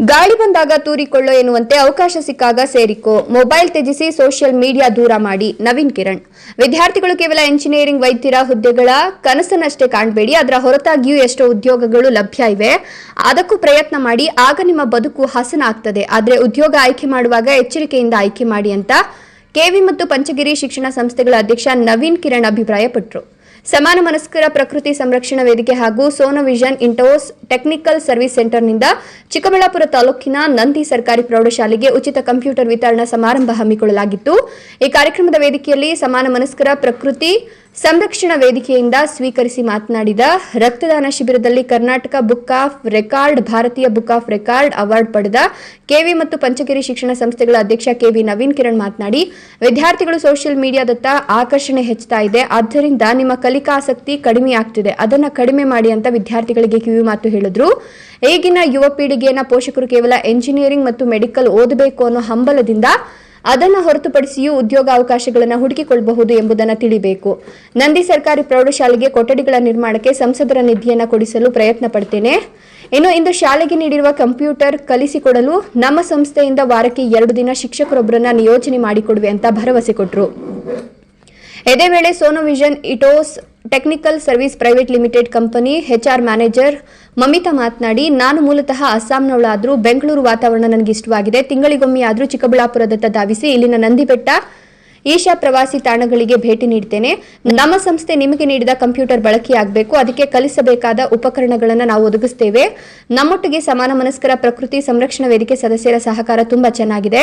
ಗಾಳಿ ಬಂದಾಗ ತೂರಿಕೊಳ್ಳೋ ಎನ್ನುವಂತೆ ಅವಕಾಶ ಸಿಕ್ಕಾಗ ಸೇರಿಕೋ. ಮೊಬೈಲ್ ತ್ಯಜಿಸಿ ಸೋಷಿಯಲ್ ಮೀಡಿಯಾ ದೂರ ಮಾಡಿ. ನವೀನ್ ಕಿರಣ್. ವಿದ್ಯಾರ್ಥಿಗಳು ಕೇವಲ ಎಂಜಿನಿಯರಿಂಗ್ ವೈದ್ಯರ ಹುದ್ದೆಗಳ ಕನಸನ್ನಷ್ಟೇ ಕಾಣಬೇಡಿ. ಅದರ ಹೊರತಾಗಿಯೂ ಎಷ್ಟೋ ಉದ್ಯೋಗಗಳು ಲಭ್ಯ ಇವೆ. ಅದಕ್ಕೂ ಪ್ರಯತ್ನ ಮಾಡಿ. ಆಗ ನಿಮ್ಮ ಬದುಕು ಹಸನ ಆಗ್ತದೆ. ಆದರೆ ಉದ್ಯೋಗ ಆಯ್ಕೆ ಮಾಡುವಾಗ ಎಚ್ಚರಿಕೆಯಿಂದ ಆಯ್ಕೆ ಮಾಡಿ ಅಂತ ಕೆವಿ ಮತ್ತು ಪಂಚಗಿರಿ ಶಿಕ್ಷಣ ಸಂಸ್ಥೆಗಳ ಅಧ್ಯಕ್ಷ ನವೀನ್ ಕಿರಣ್ ಅಭಿಪ್ರಾಯಪಟ್ಟರು ಸಮಾನ ಮನಸ್ಕರ ಪ್ರಕೃತಿ ಸಂರಕ್ಷಣಾ ವೇದಿಕೆ ಹಾಗೂ ಸೋನೋವಿಷನ್ ಇಂಟೋಸ್ ಟೆಕ್ನಿಕಲ್ ಸರ್ವಿಸ್ ಸೆಂಟರ್ನಿಂದ ಚಿಕ್ಕಬಳ್ಳಾಪುರ ತಾಲೂಕಿನ ನಂದಿ ಸರ್ಕಾರಿ ಪ್ರೌಢಶಾಲೆಗೆ ಉಚಿತ ಕಂಪ್ಯೂಟರ್ ವಿತರಣಾ ಸಮಾರಂಭ ಹಮ್ಮಿಕೊಳ್ಳಲಾಗಿತ್ತು. ಈ ಕಾರ್ಯಕ್ರಮದ ವೇದಿಕೆಯಲ್ಲಿ ಸಮಾನ ಮನಸ್ಕರ ಪ್ರಕೃತಿ ಸಂರಕ್ಷಣಾ ವೇದಿಕೆಯಿಂದ ಸ್ವೀಕರಿಸಿ ಮಾತನಾಡಿದ ರಕ್ತದಾನ ಶಿಬಿರದಲ್ಲಿ ಕರ್ನಾಟಕ ಬುಕ್ ಆಫ್ ರೆಕಾರ್ಡ್, ಭಾರತೀಯ ಬುಕ್ ಆಫ್ ರೆಕಾರ್ಡ್ ಅವಾರ್ಡ್ ಪಡೆದ ಕೆವಿ ಮತ್ತು ಪಂಚಗಿರಿ ಶಿಕ್ಷಣ ಸಂಸ್ಥೆಗಳ ಅಧ್ಯಕ್ಷ ಕೆವಿ ನವೀನ್ ಕಿರಣ್ ಮಾತನಾಡಿ, ವಿದ್ಯಾರ್ಥಿಗಳು ಸೋಷಿಯಲ್ ಮೀಡಿಯಾದತ್ತ ಆಕರ್ಷಣೆ ಹೆಚ್ಚುತ್ತಾ ಇದೆ. ಆದ್ದರಿಂದ ನಿಮ್ಮ ಕಲಿಕಾಸಕ್ತಿ ಕಡಿಮೆ ಆಗ್ತಿದೆ. ಅದನ್ನ ಕಡಿಮೆ ಮಾಡಿ ಅಂತ ವಿದ್ಯಾರ್ಥಿಗಳಿಗೆ ಕಿವಿ ಮಾತು ಹೇಳಿದ್ರು. ಈಗಿನ ಯುವ ಪೀಳಿಗೆಯನ್ನ ಪೋಷಕರು ಕೇವಲ ಎಂಜಿನಿಯರಿಂಗ್ ಮತ್ತು ಮೆಡಿಕಲ್ ಓದಬೇಕು ಅನ್ನೋ ಹಂಬಲದಿಂದ ಅದನ್ನು ಹೊರತುಪಡಿಸಿಯೂ ಉದ್ಯೋಗಾವಕಾಶಗಳನ್ನು ಹುಡುಕಿಕೊಳ್ಳಬಹುದು ಎಂಬುದನ್ನು ತಿಳಿಬೇಕು. ನಂದಿ ಸರ್ಕಾರಿ ಪ್ರೌಢಶಾಲೆಗೆ ಕೊಠಡಿಗಳ ನಿರ್ಮಾಣಕ್ಕೆ ಸಂಸದರ ನಿಧಿಯನ್ನು ಕೊಡಿಸಲು ಪ್ರಯತ್ನ ಪಡ್ತೇನೆ. ಇನ್ನು ಇಂದು ಶಾಲೆಗೆ ನೀಡಿರುವ ಕಂಪ್ಯೂಟರ್ ಕಲಿಸಿಕೊಡಲು ನಮ್ಮ ಸಂಸ್ಥೆಯಿಂದ ವಾರಕ್ಕೆ ಎರಡು ದಿನ ಶಿಕ್ಷಕರೊಬ್ಬರನ್ನ ನಿಯೋಜನೆ ಮಾಡಿಕೊಡುವೆ ಅಂತ ಭರವಸೆ ಕೊಟ್ಟರು ಇದೇ ವೇಳೆ Sonovision Itos technical service private limited company HR manager Mamita ಮಾತನಾಡಿ, ನಾನು ಮೂಲತಃ ಅಸ್ಸಾಂನವಳಾದರೂ ಬೆಂಗಳೂರು ವಾತಾವರಣ ನನಗೆ ಇಷ್ಟವಾಗಿದೆ. ತಿಂಗಳಿಗೊಮ್ಮೆ ಆದರೂ ಚಿಕ್ಕಬಳ್ಳಾಪುರದತ್ತ ಧಾವಿಸಿ ಇಲ್ಲಿನ ನಂದಿಬೆಟ್ಟ ಈಶಾ ಪ್ರವಾಸಿ ತಾಣಗಳಿಗೆ ಭೇಟಿ ನೀಡ್ತೇನೆ. ನಮ್ಮ ಸಂಸ್ಥೆ ನಿಮಗೆ ನೀಡಿದ ಕಂಪ್ಯೂಟರ್ ಬಳಕೆಯಾಗಬೇಕು. ಅದಕ್ಕೆ ಕಲಿಸಬೇಕಾದ ಉಪಕರಣಗಳನ್ನು ನಾವು ಒದಗಿಸ್ತೇವೆ. ನಮ್ಮೊಟ್ಟಿಗೆ ಸಮಾನ ಮನಸ್ಕರ ಪ್ರಕೃತಿ ಸಂರಕ್ಷಣಾ ವೇದಿಕೆ ಸದಸ್ಯರ ಸಹಕಾರ ತುಂಬಾ ಚೆನ್ನಾಗಿದೆ.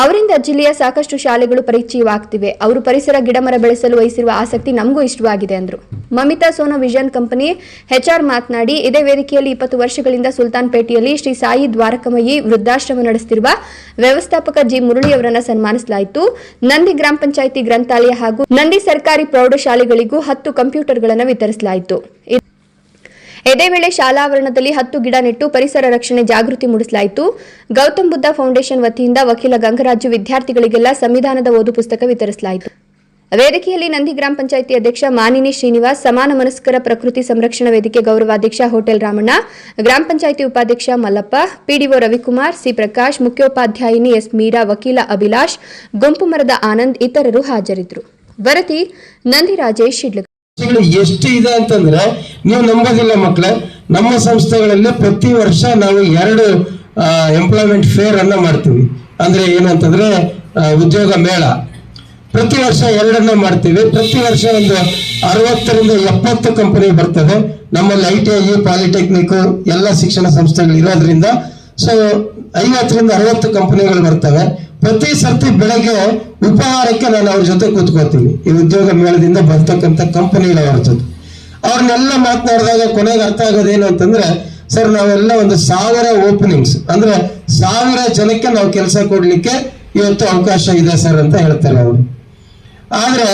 ಅವರಿಂದ ಜಿಲ್ಲೆಯ ಸಾಕಷ್ಟು ಶಾಲೆಗಳು ಪರಿಚಯವಾಗ್ತಿವೆ. ಅವರು ಪರಿಸರ ಗಿಡಮರ ಬೆಳೆಸಲು ವಹಿಸಿರುವ ಆಸಕ್ತಿ ನಮಗೂ ಇಷ್ಟವಾಗಿದೆ, ಅಂದರು. Mamita Sona vision company HR ಮಾತನಾಡಿ, ಇದೇ ವೇದಿಕೆಯಲ್ಲಿ ಇಪ್ಪತ್ತು ವರ್ಷಗಳಿಂದ ಸುಲ್ತಾನ್ಪೇಟೆಯಲ್ಲಿ ಶ್ರೀ ಸಾಯಿ ದ್ವಾರಕಮಯಿ ವೃದ್ಧಾಶ್ರಮ ನಡೆಸುತ್ತಿರುವ ವ್ಯವಸ್ಥಾಪಕ ಜಿ. ಮುರಳಿ ಅವರನ್ನು ಸನ್ಮಾನಿಸಲಾಯಿತು. ನಂದಿ ಗ್ರಾಮ ಪಂಚಾಯಿತಿ ಗ್ರಂಥಾಲಯ ಹಾಗೂ ನಂದಿ ಸರ್ಕಾರಿ ಪ್ರೌಢಶಾಲೆಗಳಿಗೂ ಹತ್ತು ಕಂಪ್ಯೂಟರ್ಗಳನ್ನು ವಿತರಿಸಲಾಯಿತು. ಇದೇ ವೇಳೆ ಶಾಲಾವರಣದಲ್ಲಿ ಹತ್ತು ಗಿಡ ನೆಟ್ಟು ಪರಿಸರ ರಕ್ಷಣೆ ಜಾಗೃತಿ ಮೂಡಿಸಲಾಯಿತು. ಗೌತಮ್ ಬುದ್ಧ ಫೌಂಡೇಶನ್ ವತಿಯಿಂದ ವಕೀಲ ಗಂಗರಾಜು ವಿದ್ಯಾರ್ಥಿಗಳಿಗೆಲ್ಲ ಸಂವಿಧಾನದ ಓದು ಪುಸ್ತಕ ವಿತರಿಸಲಾಯಿತು. ವೇದಿಕೆಯಲ್ಲಿ ನಂದಿ ಗ್ರಾಮ ಪಂಚಾಯಿತಿ ಅಧ್ಯಕ್ಷ ಮಾನಿನಿ ಶ್ರೀನಿವಾಸ್, ಸಮಾನ ಮನಸ್ಕರ ಪ್ರಕೃತಿ ಸಂರಕ್ಷಣಾ ವೇದಿಕೆ ಗೌರವಾಧ್ಯಕ್ಷ ಹೋಟೆಲ್ ರಾಮಣ್ಣ, ಗ್ರಾಮ ಪಂಚಾಯಿತಿ ಉಪಾಧ್ಯಕ್ಷ ಮಲ್ಲಪ್ಪ, ಪಿಡಿಒ ರವಿಕುಮಾರ್, ಸಿ ಪ್ರಕಾಶ್, ಮುಖ್ಯೋಪಾಧ್ಯಾಯಿನಿ ಎಸ್ ಮೀರಾ, ವಕೀಲ ಅಭಿಲಾಷ್, ಗುಂಪು ಮರದ ಆನಂದ್ ಇತರರು ಹಾಜರಿದ್ದರು. ವರದಿ ನಂದಿ ರಾಜೇಶ್ ಎಷ್ಟು ಇದೆ ಅಂತಂದ್ರೆ, ನೀವು ನಂಬೋದಿಲ್ಲ ಮಕ್ಕಳೇ ನಮ್ಮ ಸಂಸ್ಥೆಗಳಲ್ಲಿ ಪ್ರತಿ ವರ್ಷ ನಾವು ಎರಡು ಎಂಪ್ಲಾಯ್ಮೆಂಟ್ ಫೇರ್ ಅನ್ನ ಮಾಡ್ತೀವಿ. ಅಂದ್ರೆ ಏನಂತಂದ್ರೆ ಉದ್ಯೋಗ ಮೇಳ. ಪ್ರತಿ ವರ್ಷ ಎರಡನ್ನ ಮಾಡ್ತೀವಿ. ಪ್ರತಿ ವರ್ಷ ಒಂದು ಅರವತ್ತರಿಂದ ಎಪ್ಪತ್ತು ಕಂಪನಿ ಬರ್ತದೆ. ನಮ್ಮಲ್ಲಿ ಐ ಟಿ ಐ ಪಾಲಿಟೆಕ್ನಿಕ್ ಎಲ್ಲ ಶಿಕ್ಷಣ ಸಂಸ್ಥೆಗಳು ಇರೋದ್ರಿಂದ ಸೊ ಐವತ್ತರಿಂದ ಅರವತ್ತು ಕಂಪನಿಗಳು ಬರ್ತವೆ. ಪ್ರತಿ ಸರ್ತಿ ಬೆಳಗ್ಗೆ ಉಪಹಾರಕ್ಕೆ ನಾನು ಅವ್ರ ಜೊತೆ ಕೂತ್ಕೋತೀನಿ. ಈ ಉದ್ಯೋಗ ಮೇಳದಿಂದ ಬರ್ತಕ್ಕಂಥ ಕಂಪನಿಗಳವರ ಜೊತೆ. ಅವ್ರನ್ನೆಲ್ಲ ಮಾತನಾಡಿದಾಗ ಕೊನೆಗೆ ಅರ್ಥ ಆಗೋದೇನು ಅಂತಂದ್ರೆ, ಸರ್, ನಾವೆಲ್ಲ ಒಂದು ಸಾವಿರ ಓಪನಿಂಗ್ಸ್ ಅಂದ್ರೆ ಸಾವಿರ ಜನಕ್ಕೆ ನಾವು ಕೆಲಸ ಕೊಡ್ಲಿಕ್ಕೆ ಇವತ್ತು ಅವಕಾಶ ಇದೆ ಸರ್ ಅಂತ ಹೇಳ್ತಾರೆ ಅವರು. ಆದ್ರೆ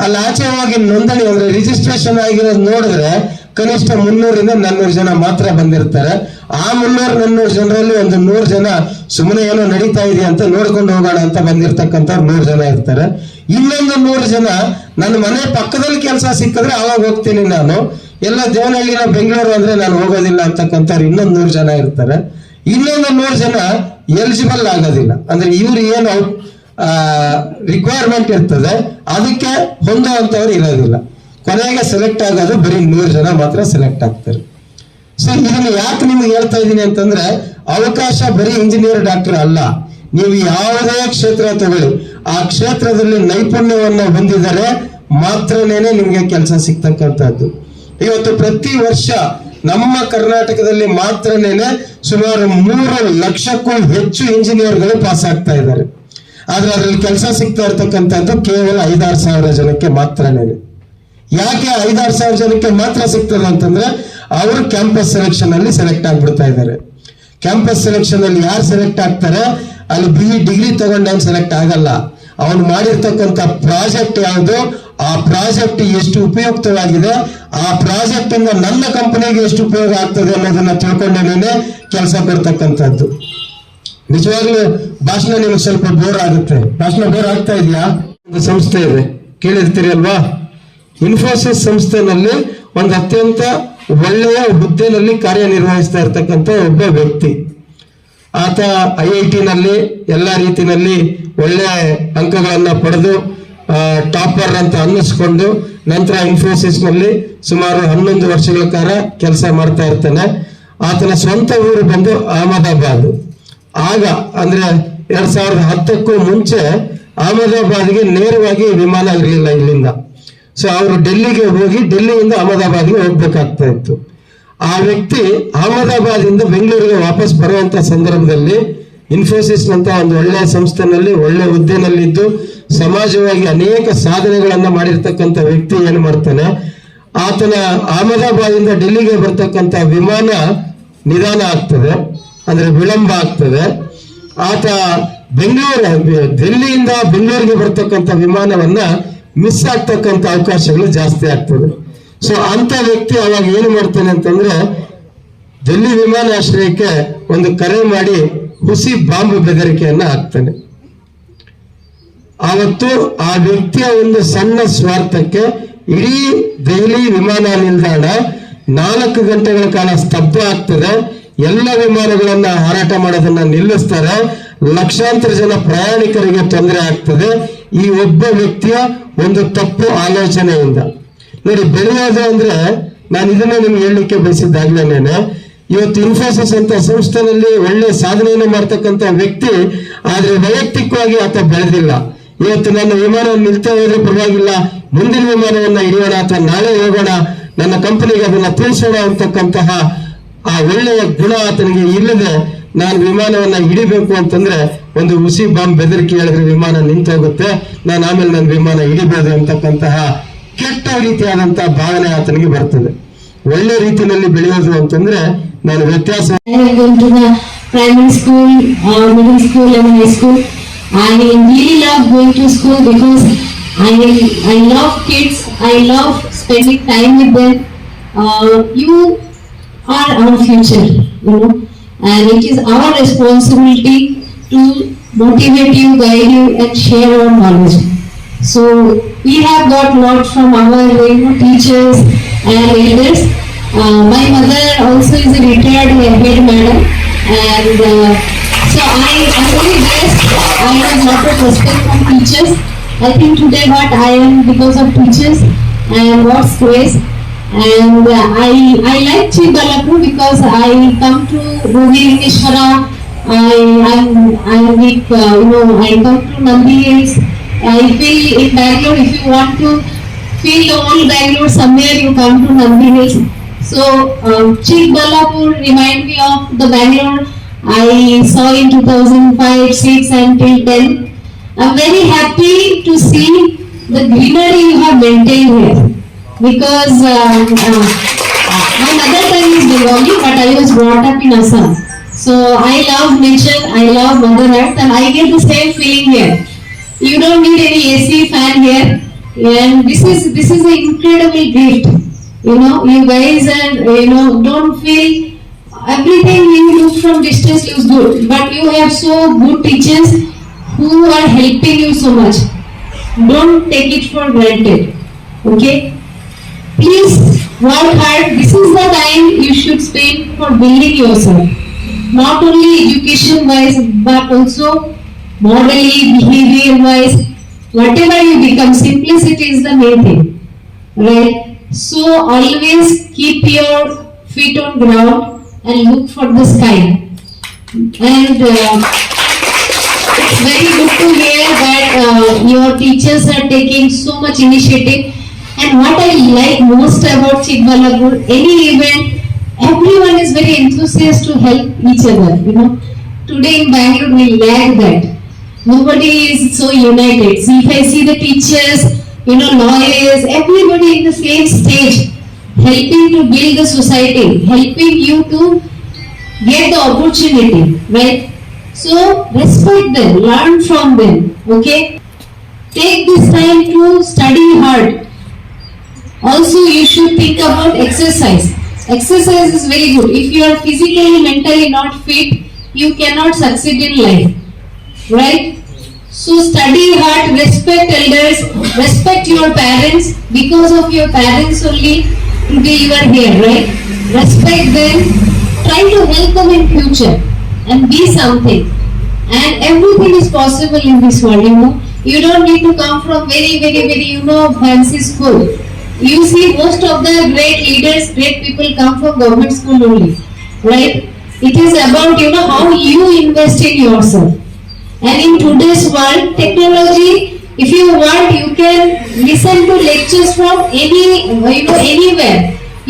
ಅಲ್ಲಿ ಆಚೆವಾಗಿ ನೋಂದಣಿ ಅಂದ್ರೆ ರಿಜಿಸ್ಟ್ರೇಷನ್ ಆಗಿರೋದು ನೋಡಿದ್ರೆ ಕನಿಷ್ಠ ಮುನ್ನೂರಿಂದ ನಾನ್ನೂರು ಜನ ಮಾತ್ರ ಬಂದಿರ್ತಾರೆ. ಆ ಮುನ್ನೂರು ನಾನ್ನೂರು ಜನರಲ್ಲಿ ಒಂದು ನೂರು ಜನ ಸುಮ್ಮನೆ ಏನೋ ನಡೀತಾ ಇದೆ ಅಂತ ನೋಡ್ಕೊಂಡು ಹೋಗೋಣ ಅಂತ ಬಂದಿರ್ತಕ್ಕಂಥವ್ರು ನೂರು ಜನ ಇರ್ತಾರೆ. ಇನ್ನೊಂದು ನೂರು ಜನ ನನ್ನ ಮನೆ ಪಕ್ಕದಲ್ಲಿ ಕೆಲಸ ಸಿಕ್ಕಿದ್ರೆ ಅವಾಗ ಹೋಗ್ತೀನಿ ನಾನು. ಎಲ್ಲ ದೇವನಹಳ್ಳಿನ ಬೆಂಗಳೂರು ಅಂದ್ರೆ ನಾನು ಹೋಗೋದಿಲ್ಲ ಅಂತಕ್ಕಂಥವ್ರು ಇನ್ನೊಂದು ನೂರು ಜನ ಇರ್ತಾರೆ. ಇನ್ನೊಂದು ನೂರು ಜನ ಎಲಿಜಿಬಲ್ ಆಗೋದಿಲ್ಲ. ಅಂದ್ರೆ ಇವ್ರು ಏನು ರಿಕ್ವೈರ್ಮೆಂಟ್ ಇರ್ತದೆ. ಅದಕ್ಕೆ ಹೊಂದುವಂತವ್ರು ಇರೋದಿಲ್ಲ. ಕೊನೆಗೆ ಸೆಲೆಕ್ಟ್ ಆಗೋದು ಬರೀ ನೂರು ಜನ ಮಾತ್ರ ಸೆಲೆಕ್ಟ್ ಆಗ್ತಾರೆ. ಸೊ ಇದನ್ನು ಯಾಕೆ ನಿಮ್ಗೆ ಹೇಳ್ತಾ ಇದ್ದೀನಿ ಅಂತಂದ್ರೆ, ಅವಕಾಶ ಬರೀ ಇಂಜಿನಿಯರ್ ಡಾಕ್ಟರ್ ಅಲ್ಲ. ನೀವು ಯಾವುದೇ ಕ್ಷೇತ್ರ ತಗೊಳ್ಳಿ. ಆ ಕ್ಷೇತ್ರದಲ್ಲಿ ನೈಪುಣ್ಯವನ್ನು ಹೊಂದಿದರೆ ಮಾತ್ರನೇನೆ ನಿಮಗೆ ಕೆಲಸ ಸಿಗ್ತಕ್ಕಂಥದ್ದು. ಇವತ್ತು ಪ್ರತಿ ವರ್ಷ ನಮ್ಮ ಕರ್ನಾಟಕದಲ್ಲಿ ಮಾತ್ರನೇನೆ ಸುಮಾರು ಮೂರು ಲಕ್ಷಕ್ಕೂ ಹೆಚ್ಚು ಇಂಜಿನಿಯರ್ಗಳು ಪಾಸ್ ಆಗ್ತಾ ಇದ್ದಾರೆ. ಆದ್ರೆ ಅದ್ರಲ್ಲಿ ಕೆಲಸ ಸಿಗ್ತಾ ಇರ್ತಕ್ಕಂಥದ್ದು ಕೇವಲ ಐದಾರು ಸಾವಿರ ಜನಕ್ಕೆ ಮಾತ್ರನೇನೆ. ಯಾಕೆ ಐದಾರು ಸಾವಿರ ಜನಕ್ಕೆ ಮಾತ್ರ ಸಿಗ್ತದೆ ಅಂತಂದ್ರೆ ಅವರು ಕ್ಯಾಂಪಸ್ ಸೆಲೆಕ್ಷನ್ ಅಲ್ಲಿ ಸೆಲೆಕ್ಟ್ ಆಗ್ಬಿಡ್ತಾ ಇದ್ದಾರೆ. ಕ್ಯಾಂಪಸ್ ಸೆಲೆಕ್ಷನ್ ಅಲ್ಲಿ ಯಾರು ಸೆಲೆಕ್ಟ್ ಆಗ್ತಾರೆ? ಅಲ್ಲಿ ಬಿ ಡಿಗ್ರಿ ತಗೊಂಡವ್ನು ಸೆಲೆಕ್ಟ್ ಆಗಲ್ಲ. ಅವನು ಮಾಡಿರ್ತಕ್ಕಂಥ ಪ್ರಾಜೆಕ್ಟ್ ಯಾವುದು? ಆ ಪ್ರಾಜೆಕ್ಟ್ ಎಷ್ಟು ಉಪಯುಕ್ತವಾಗಿದೆ? ಆ ಪ್ರಾಜೆಕ್ಟ್ ಇಂದ ನನ್ನ ಕಂಪನಿಗೆ ಎಷ್ಟು ಉಪಯೋಗ ಆಗ್ತದೆ ಅನ್ನೋದನ್ನ ತಿಳ್ಕೊಂಡೇನೆ ಕೆಲಸ ಕೊಡ್ತಕ್ಕಂಥದ್ದು ನಿಜವಾಗ್ಲೂ ಭಾಷಣ ನಿಮಗೆ ಸ್ವಲ್ಪ ಬೋರ್ ಆಗುತ್ತೆ. ಭಾಷಣ ಬೋರ್ ಆಗ್ತಾ ಇದೆಯಾ? ಒಂದು ಸಂಸ್ಥೆ ಇದೆ. ಕೇಳಿರ್ತೀರಿ ಅಲ್ವಾ? ಇನ್ಫೋಸಿಸ್ ಸಂಸ್ಥೆನಲ್ಲಿ ಒಂದು ಅತ್ಯಂತ ಒಳ್ಳೆಯ ಹುದ್ದೆನಲ್ಲಿ ಕಾರ್ಯನಿರ್ವಹಿಸ್ತಾ ಇರ್ತಕ್ಕಂಥ ಒಬ್ಬ ವ್ಯಕ್ತಿ. ಆತ ಐ ಐ ಟಿನಲ್ಲಿ ಎಲ್ಲ ರೀತಿಯಲ್ಲಿ ಒಳ್ಳೆ ಅಂಕಗಳನ್ನು ಪಡೆದು ಟಾಪರ್ ಅಂತ ಅನ್ನಿಸ್ಕೊಂಡು ನಂತರ ಇನ್ಫೋಸಿಸ್ನಲ್ಲಿ ಸುಮಾರು ಹನ್ನೊಂದು ವರ್ಷಗಳ ಕಾಲ ಕೆಲಸ ಮಾಡ್ತಾ ಇರ್ತಾನೆ. ಆತನ ಸ್ವಂತ ಊರು ಬಂದು ಅಹಮದಾಬಾದ್. ಆಗ ಅಂದ್ರೆ ಎರಡ್ ಸಾವಿರದ ಹತ್ತಕ್ಕೂ ಮುಂಚೆ ಅಹಮದಾಬಾದ್ಗೆ ನೇರವಾಗಿ ವಿಮಾನ ಇರಲಿಲ್ಲ ಇಲ್ಲಿಂದ. ಸೊ ಅವರು ಡೆಲ್ಲಿಗೆ ಹೋಗಿ ಡೆಲ್ಲಿಯಿಂದ ಅಹಮದಾಬಾದ್ಗೆ ಹೋಗ್ಬೇಕಾಗ್ತಾ ಇತ್ತು. ಆ ವ್ಯಕ್ತಿ ಅಹಮದಾಬಾದಿಂದ ಬೆಂಗಳೂರಿಗೆ ವಾಪಸ್ ಬರುವಂತ ಸಂದರ್ಭದಲ್ಲಿ ಇನ್ಫೋಸಿಸ್ ಅಂತ ಒಂದು ಒಳ್ಳೆಯ ಸಂಸ್ಥೆನಲ್ಲಿ, ಒಳ್ಳೆ ಹುದ್ದೆನಲ್ಲಿದ್ದು ಸಮಾಜವಾಗಿ ಅನೇಕ ಸಾಧನೆಗಳನ್ನ ಮಾಡಿರ್ತಕ್ಕಂಥ ವ್ಯಕ್ತಿ ಏನು ಮಾಡ್ತಾನೆ, ಆತನ ಅಹಮದಾಬಾದಿಂದ ಡೆಲ್ಲಿಗೆ ಬರ್ತಕ್ಕಂಥ ವಿಮಾನ ನಿಧಾನ ಆಗ್ತದೆ, ಅಂದ್ರೆ ವಿಳಂಬ ಆಗ್ತದೆ. ಆತ ಬೆಂಗಳೂರು, ಡೆಲ್ಲಿಯಿಂದ ಬೆಂಗಳೂರಿಗೆ ಬರ್ತಕ್ಕಂಥ ವಿಮಾನವನ್ನ ಮಿಸ್ ಆಗ್ತಕ್ಕಂಥ ಅವಕಾಶಗಳು ಜಾಸ್ತಿ ಆಗ್ತದೆ. ಸೊ ಅಂತ ವ್ಯಕ್ತಿ ಅವಾಗ ಏನು ಮಾಡ್ತಾನೆ ಅಂತಂದ್ರೆ ಡೆಲ್ಲಿ ವಿಮಾನಾಶ್ರಯಕ್ಕೆ ಒಂದು ಕರೆ ಮಾಡಿ ಹುಸಿ ಬಾಂಬ್ ಬೆದರಿಕೆಯನ್ನ ಹಾಕ್ತಾನೆ. ಆವತ್ತು ಆ ವ್ಯಕ್ತಿಯ ಒಂದು ಸಣ್ಣ ಸ್ವಾರ್ಥಕ್ಕೆ ಇಡೀ ದೆಹಲಿ ವಿಮಾನ ನಿಲ್ದಾಣ ನಾಲ್ಕು ಗಂಟೆಗಳ ಕಾಲ ಸ್ತಬ್ಧ ಆಗ್ತದೆ. ಎಲ್ಲ ವಿಮಾನಗಳನ್ನ ಹಾರಾಟ ಮಾಡೋದನ್ನ ನಿಲ್ಲಿಸ್ತಾರೆ. ಲಕ್ಷಾಂತರ ಜನ ಪ್ರಯಾಣಿಕರಿಗೆ ತೊಂದರೆ ಆಗ್ತದೆ. ಈ ಒಬ್ಬ ವ್ಯಕ್ತಿಯ ಒಂದು ತಪ್ಪು ಆಲೋಚನೆಯಿಂದ. ನೋಡಿ, ಬೆಳೆಯೋದು ಅಂದ್ರೆ ನಾನು ಇದನ್ನ ನಿಮ್ಗೆ ಹೇಳಲಿಕ್ಕೆ ಬಯಸಿದ್ದಾಗ್ಲೇನೆ ಇವತ್ತು ಇನ್ಫೋಸಿಸ್ ಅಂತ ಸಂಸ್ಥೆನಲ್ಲಿ ಒಳ್ಳೆ ಸಾಧನೆಯನ್ನು ಮಾಡ್ತಕ್ಕಂಥ ವ್ಯಕ್ತಿ, ಆದ್ರೆ ವೈಯಕ್ತಿಕವಾಗಿ ಆತ ಬೆಳೆದಿಲ್ಲ. ಇವತ್ತು ನನ್ನ ವಿಮಾನ ನಿಲ್ತಾ ಹೋದ್ರೆ ಪರವಾಗಿಲ್ಲ, ಮುಂದಿನ ವಿಮಾನವನ್ನ ಹಿಡಿಯೋಣ ಅಥವಾ ನಾಳೆ ಹೋಗೋಣ, ನನ್ನ ಕಂಪನಿಗೆ ಅದನ್ನ ತಿಳಿಸೋಣ ಅಂತಕ್ಕಂತಹ ಆ ಒಳ್ಳೆಯ ಗುಣ ಆತನಿಗೆ ಇಲ್ಲದೆ ನಾನು ವಿಮಾನವನ್ನು ಹಿಡಿಬೇಕು ಅಂತಂದ್ರೆ ಒಂದು ಉಸಿ ಬಾಂಬ್ ಬೆದರಿಕೆ ಹೇಳಿದ್ರೆ ವಿಮಾನ ನಿಂತು ಹೋಗುತ್ತೆ ನಾನು ಆಮೇಲೆ ನನ್ನ ವಿಮಾನ ಹಿಡಿಬೋದು ಅಂತಕ್ಕಂತಹ ಕೆಟ್ಟ ರೀತಿಯಾದಂತಹ ಭಾವನೆ ಆತನಿಗೆ ಬರ್ತದೆ. ಒಳ್ಳೆ ರೀತಿಯಲ್ಲಿ ಬೆಳೆಯೋದು ಅಂತಂದ್ರೆ ನಾನು ವ್ಯತ್ಯಾಸ primary school middle school and high school I mean really love going to school because I I love kids I love spending time with you are our future you know and it is our responsibility to motivate you, guide you and share our knowledge. So we have got lot from our you teachers and elders. Uh, my mother also is a retired head madam and uh, so I am very blessed. I have lot of respect from teachers. I think today what I am because of teachers and God's grace. And uh, I I like Chibalapu because I come to Bhuvaneshwara. I I with uh, you know I come to Nandi Hills. I feel in Bangalore if you want to feel the old Bangalore somewhere you come to Nandi Hills. So um, Chikbalapur remind me of the Bangalore I saw in 2005, 6 until 10. I'm very happy to see the greenery you have maintained here because uh, uh, my mother tongue is Bengali but I was brought up in Assam. So I love nature, I love Mother Earth and I get the same feeling here. You don't need any AC fan here and this is this is an incredible gift. You know, you guys are you know don't feel everything you look from distance looks good, but you have so good teachers who are helping you so much. Don't take it for granted. Okay? Please work hard. This is the time you should spend for building yourself. Not only education wise, but also morally, behavior wise. Whatever you become, simplicity is the main thing. Right? So always keep your feet on ground and look for the sky. And uh, it's very good to hear that uh, your teachers are taking so much initiative. And what I like most about Chikbalapur, any event, everyone is very enthusiastic to help each other. You know, today in Bangalore we lack that. Nobody is so united. See, if I see the teachers, you know, lawyers, everybody in the same stage, helping to build the society, helping you to get the opportunity, right? So respect them, learn from them, okay? Take this time to study hard. Also, you should think about exercise. Exercise is very good. If you are physically, mentally not fit, you cannot succeed in life, right? So study hard, respect elders, respect your parents. Because of your parents only today you are here, right? Respect them. Try to help them in future. and be something. And everything is possible in this world, you know. You don't need to come from very, very, very, you know, fancy school. You see, most of the great leaders, great people come from government school only, right? It is about, you know, how you invest in yourself. And in today's world, technology, if you want, you can listen to lectures from any, you know, anywhere.